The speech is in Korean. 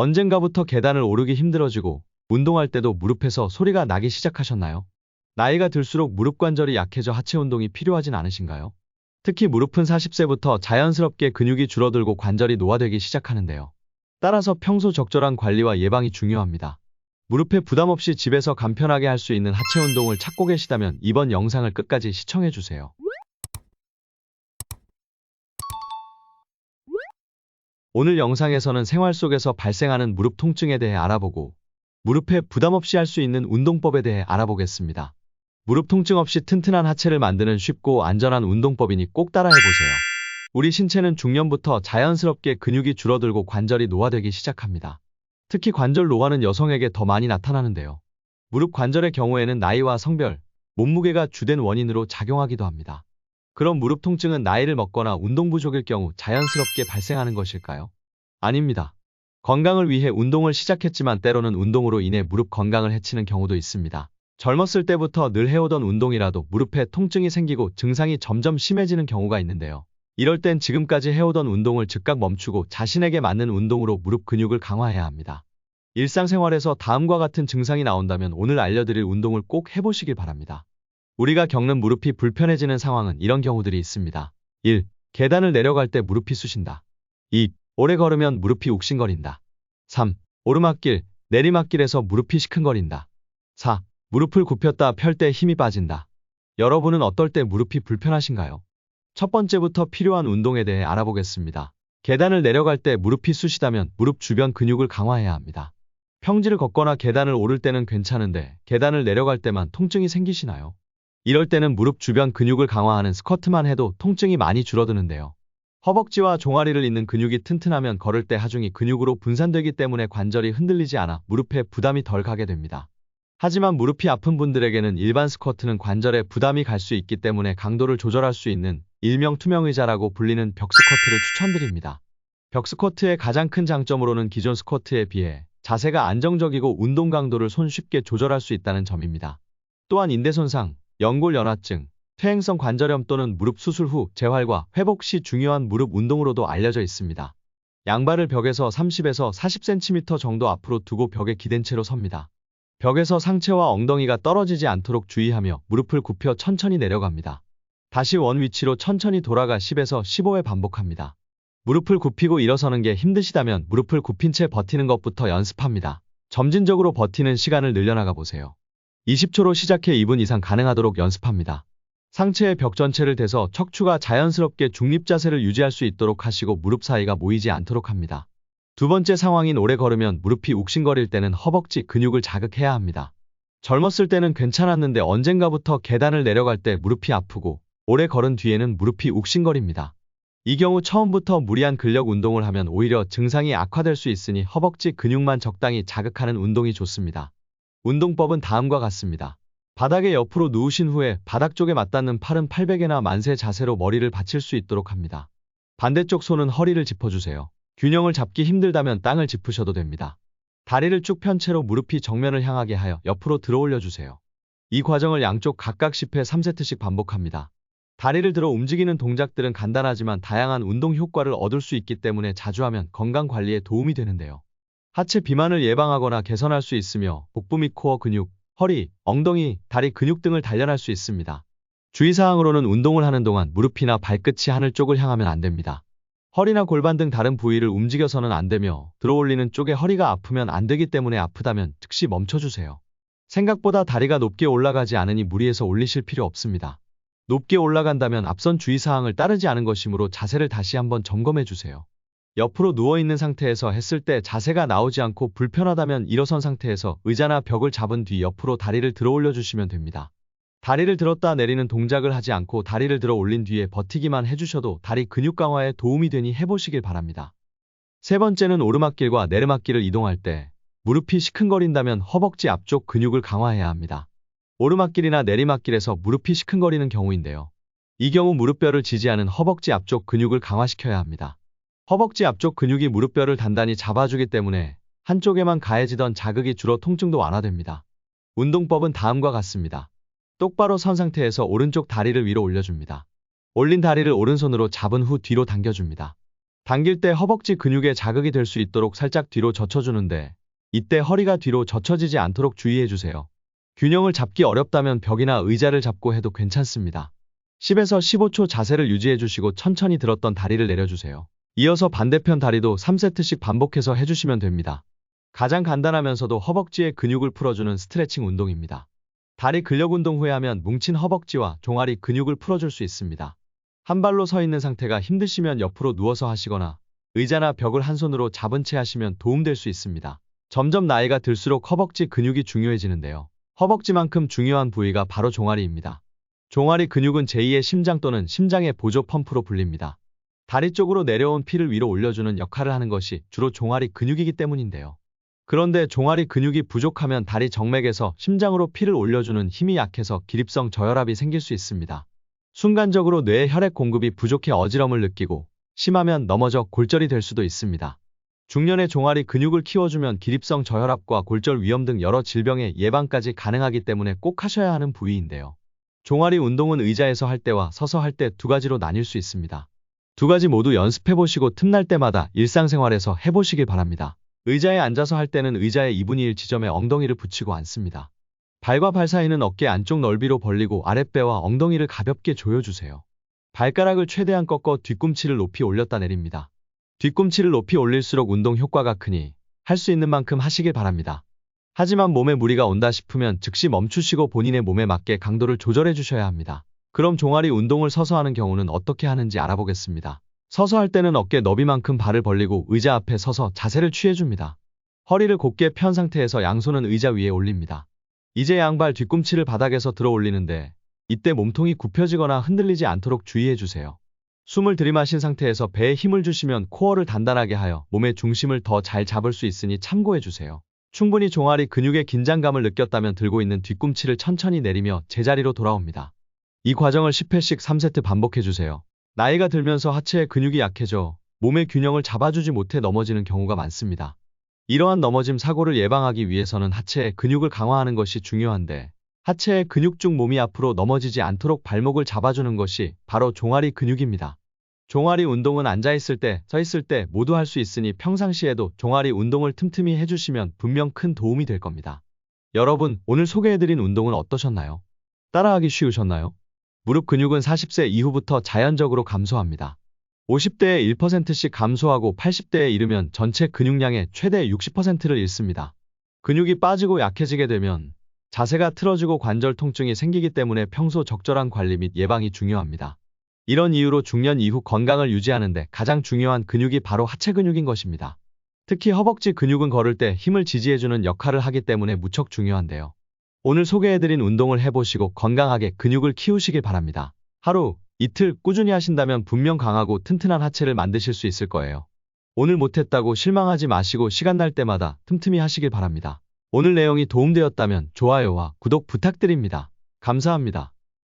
언젠가부터 계단을 오르기 힘들어지고 운동할 때도 무릎에서 소리가 나기 시작하셨나요? 나이가 들수록 무릎 관절이 약해져 하체 운동이 필요하진 않으신가요? 특히 무릎은 40세부터 자연스럽게 근육이 줄어들고 관절이 노화되기 시작하는데요. 따라서 평소 적절한 관리와 예방이 중요합니다. 무릎에 부담 없이 집에서 간편하게 할 수 있는 하체 운동을 찾고 계시다면 이번 영상을 끝까지 시청해 주세요. 오늘 영상에서는 생활 속에서 발생하는 무릎 통증에 대해 알아보고 무릎에 부담 없이 할 수 있는 운동법에 대해 알아보겠습니다. 무릎 통증 없이 튼튼한 하체를 만드는 쉽고 안전한 운동법이니 꼭 따라해 보세요. 우리 신체는 중년부터 자연스럽게 근육이 줄어들고 관절이 노화되기 시작합니다. 특히 관절 노화는 여성에게 더 많이 나타나는데요. 무릎 관절의 경우에는 나이와 성별, 몸무게가 주된 원인으로 작용하기도 합니다. 그럼 무릎 통증은 나이를 먹거나 운동 부족일 경우 자연스럽게 발생하는 것일까요? 아닙니다. 건강을 위해 운동을 시작했지만 때로는 운동으로 인해 무릎 건강을 해치는 경우도 있습니다. 젊었을 때부터 늘 해오던 운동이라도 무릎에 통증이 생기고 증상이 점점 심해지는 경우가 있는데요. 이럴 땐 지금까지 해오던 운동을 즉각 멈추고 자신에게 맞는 운동으로 무릎 근육을 강화해야 합니다. 일상생활에서 다음과 같은 증상이 나온다면 오늘 알려드릴 운동을 꼭 해보시길 바랍니다. 우리가 겪는 무릎이 불편해지는 상황은 이런 경우들이 있습니다. 1. 계단을 내려갈 때 무릎이 쑤신다. 2. 오래 걸으면 무릎이 욱신거린다. 3. 오르막길, 내리막길에서 무릎이 시큰거린다. 4. 무릎을 굽혔다 펼 때 힘이 빠진다. 여러분은 어떨 때 무릎이 불편하신가요? 첫 번째부터 필요한 운동에 대해 알아보겠습니다. 계단을 내려갈 때 무릎이 쑤시다면 무릎 주변 근육을 강화해야 합니다. 평지를 걷거나 계단을 오를 때는 괜찮은데 계단을 내려갈 때만 통증이 생기시나요? 이럴 때는 무릎 주변 근육을 강화하는 스쿼트만 해도 통증이 많이 줄어드는데요. 허벅지와 종아리를 잇는 근육이 튼튼하면 걸을 때 하중이 근육으로 분산되기 때문에 관절이 흔들리지 않아 무릎에 부담이 덜 가게 됩니다. 하지만 무릎이 아픈 분들에게는 일반 스쿼트는 관절에 부담이 갈 수 있기 때문에 강도를 조절할 수 있는 일명 투명 의자라고 불리는 벽 스쿼트를 추천드립니다. 벽 스쿼트의 가장 큰 장점으로는 기존 스쿼트에 비해 자세가 안정적이고 운동 강도를 손쉽게 조절할 수 있다는 점입니다. 또한 인대 손상, 연골 연화증, 퇴행성 관절염 또는 무릎 수술 후 재활과 회복 시 중요한 무릎 운동으로도 알려져 있습니다. 양발을 벽에서 30에서 40cm 정도 앞으로 두고 벽에 기댄 채로 섭니다. 벽에서 상체와 엉덩이가 떨어지지 않도록 주의하며 무릎을 굽혀 천천히 내려갑니다. 다시 원 위치로 천천히 돌아가 10에서 15회 반복합니다. 무릎을 굽히고 일어서는 게 힘드시다면 무릎을 굽힌 채 버티는 것부터 연습합니다. 점진적으로 버티는 시간을 늘려나가 보세요. 20초로 시작해 2분 이상 가능하도록 연습합니다. 상체의 벽 전체를 대서 척추가 자연스럽게 중립 자세를 유지할 수 있도록 하시고 무릎 사이가 모이지 않도록 합니다. 두 번째 상황인 오래 걸으면 무릎이 욱신거릴 때는 허벅지 근육을 자극해야 합니다. 젊었을 때는 괜찮았는데 언젠가부터 계단을 내려갈 때 무릎이 아프고 오래 걸은 뒤에는 무릎이 욱신거립니다. 이 경우 처음부터 무리한 근력 운동을 하면 오히려 증상이 악화될 수 있으니 허벅지 근육만 적당히 자극하는 운동이 좋습니다. 운동법은 다음과 같습니다. 바닥에 옆으로 누우신 후에 바닥 쪽에 맞닿는 팔은 800에나 만세 자세로 머리를 받칠 수 있도록 합니다. 반대쪽 손은 허리를 짚어주세요. 균형을 잡기 힘들다면 땅을 짚으셔도 됩니다. 다리를 쭉 편 채로 무릎이 정면을 향하게 하여 옆으로 들어 올려주세요. 이 과정을 양쪽 각각 10회 3세트씩 반복합니다. 다리를 들어 움직이는 동작들은 간단하지만 다양한 운동 효과를 얻을 수 있기 때문에 자주 하면 건강 관리에 도움이 되는데요. 하체 비만을 예방하거나 개선할 수 있으며 복부 및 코어 근육, 허리, 엉덩이, 다리 근육 등을 단련할 수 있습니다. 주의사항으로는 운동을 하는 동안 무릎이나 발끝이 하늘 쪽을 향하면 안 됩니다. 허리나 골반 등 다른 부위를 움직여서는 안 되며 들어올리는 쪽에 허리가 아프면 안 되기 때문에 아프다면 즉시 멈춰주세요. 생각보다 다리가 높게 올라가지 않으니 무리해서 올리실 필요 없습니다. 높게 올라간다면 앞선 주의사항을 따르지 않은 것이므로 자세를 다시 한번 점검해 주세요. 옆으로 누워있는 상태에서 했을 때 자세가 나오지 않고 불편하다면 일어선 상태에서 의자나 벽을 잡은 뒤 옆으로 다리를 들어 올려주시면 됩니다. 다리를 들었다 내리는 동작을 하지 않고 다리를 들어 올린 뒤에 버티기만 해주셔도 다리 근육 강화에 도움이 되니 해보시길 바랍니다. 세 번째는 오르막길과 내리막길을 이동할 때 무릎이 시큰거린다면 허벅지 앞쪽 근육을 강화해야 합니다. 오르막길이나 내리막길에서 무릎이 시큰거리는 경우인데요. 이 경우 무릎뼈를 지지하는 허벅지 앞쪽 근육을 강화시켜야 합니다. 허벅지 앞쪽 근육이 무릎뼈를 단단히 잡아주기 때문에 한쪽에만 가해지던 자극이 줄어 통증도 완화됩니다. 운동법은 다음과 같습니다. 똑바로 선 상태에서 오른쪽 다리를 위로 올려줍니다. 올린 다리를 오른손으로 잡은 후 뒤로 당겨줍니다. 당길 때 허벅지 근육에 자극이 될 수 있도록 살짝 뒤로 젖혀주는데 이때 허리가 뒤로 젖혀지지 않도록 주의해주세요. 균형을 잡기 어렵다면 벽이나 의자를 잡고 해도 괜찮습니다. 10에서 15초 자세를 유지해주시고 천천히 들었던 다리를 내려주세요. 이어서 반대편 다리도 3세트씩 반복해서 해주시면 됩니다. 가장 간단하면서도 허벅지의 근육을 풀어주는 스트레칭 운동입니다. 다리 근력 운동 후에 하면 뭉친 허벅지와 종아리 근육을 풀어줄 수 있습니다. 한 발로 서 있는 상태가 힘드시면 옆으로 누워서 하시거나 의자나 벽을 한 손으로 잡은 채 하시면 도움될 수 있습니다. 점점 나이가 들수록 허벅지 근육이 중요해지는데요. 허벅지만큼 중요한 부위가 바로 종아리입니다. 종아리 근육은 제2의 심장 또는 심장의 보조 펌프로 불립니다. 다리 쪽으로 내려온 피를 위로 올려주는 역할을 하는 것이 주로 종아리 근육이기 때문인데요. 그런데 종아리 근육이 부족하면 다리 정맥에서 심장으로 피를 올려주는 힘이 약해서 기립성 저혈압이 생길 수 있습니다. 순간적으로 뇌에 혈액 공급이 부족해 어지럼을 느끼고 심하면 넘어져 골절이 될 수도 있습니다. 중년의 종아리 근육을 키워주면 기립성 저혈압과 골절 위험 등 여러 질병의 예방까지 가능하기 때문에 꼭 하셔야 하는 부위인데요. 종아리 운동은 의자에서 할 때와 서서 할 때 두 가지로 나뉠 수 있습니다. 두 가지 모두 연습해보시고 틈날 때마다 일상생활에서 해보시길 바랍니다. 의자에 앉아서 할 때는 의자의 2분의 1 지점에 엉덩이를 붙이고 앉습니다. 발과 발 사이는 어깨 안쪽 넓이로 벌리고 아랫배와 엉덩이를 가볍게 조여주세요. 발가락을 최대한 꺾어 뒤꿈치를 높이 올렸다 내립니다. 뒤꿈치를 높이 올릴수록 운동 효과가 크니 할 수 있는 만큼 하시길 바랍니다. 하지만 몸에 무리가 온다 싶으면 즉시 멈추시고 본인의 몸에 맞게 강도를 조절해 주셔야 합니다. 그럼 종아리 운동을 서서 하는 경우는 어떻게 하는지 알아보겠습니다. 서서 할 때는 어깨 너비만큼 발을 벌리고 의자 앞에 서서 자세를 취해줍니다. 허리를 곧게 편 상태에서 양손은 의자 위에 올립니다. 이제 양발 뒤꿈치를 바닥에서 들어 올리는데 이때 몸통이 굽혀지거나 흔들리지 않도록 주의해주세요. 숨을 들이마신 상태에서 배에 힘을 주시면 코어를 단단하게 하여 몸의 중심을 더 잘 잡을 수 있으니 참고해주세요. 충분히 종아리 근육의 긴장감을 느꼈다면 들고 있는 뒤꿈치를 천천히 내리며 제자리로 돌아옵니다. 이 과정을 10회씩 3세트 반복해주세요. 나이가 들면서 하체의 근육이 약해져 몸의 균형을 잡아주지 못해 넘어지는 경우가 많습니다. 이러한 넘어짐 사고를 예방하기 위해서는 하체의 근육을 강화하는 것이 중요한데 하체의 근육 중 몸이 앞으로 넘어지지 않도록 발목을 잡아주는 것이 바로 종아리 근육입니다. 종아리 운동은 앉아있을 때, 서있을 때 모두 할 수 있으니 평상시에도 종아리 운동을 틈틈이 해주시면 분명 큰 도움이 될 겁니다. 여러분, 오늘 소개해드린 운동은 어떠셨나요? 따라하기 쉬우셨나요? 무릎 근육은 40세 이후부터 자연적으로 감소합니다. 50대에 1%씩 감소하고 80대에 이르면 전체 근육량의 최대 60%를 잃습니다. 근육이 빠지고 약해지게 되면 자세가 틀어지고 관절 통증이 생기기 때문에 평소 적절한 관리 및 예방이 중요합니다. 이런 이유로 중년 이후 건강을 유지하는데 가장 중요한 근육이 바로 하체 근육인 것입니다. 특히 허벅지 근육은 걸을 때 힘을 지지해주는 역할을 하기 때문에 무척 중요한데요. 오늘 소개해드린 운동을 해보시고 건강하게 근육을 키우시길 바랍니다. 하루, 이틀 꾸준히 하신다면 분명 강하고 튼튼한 하체를 만드실 수 있을 거예요. 오늘 못했다고 실망하지 마시고 시간 날 때마다 틈틈이 하시길 바랍니다. 오늘 내용이 도움되었다면 좋아요와 구독 부탁드립니다. 감사합니다.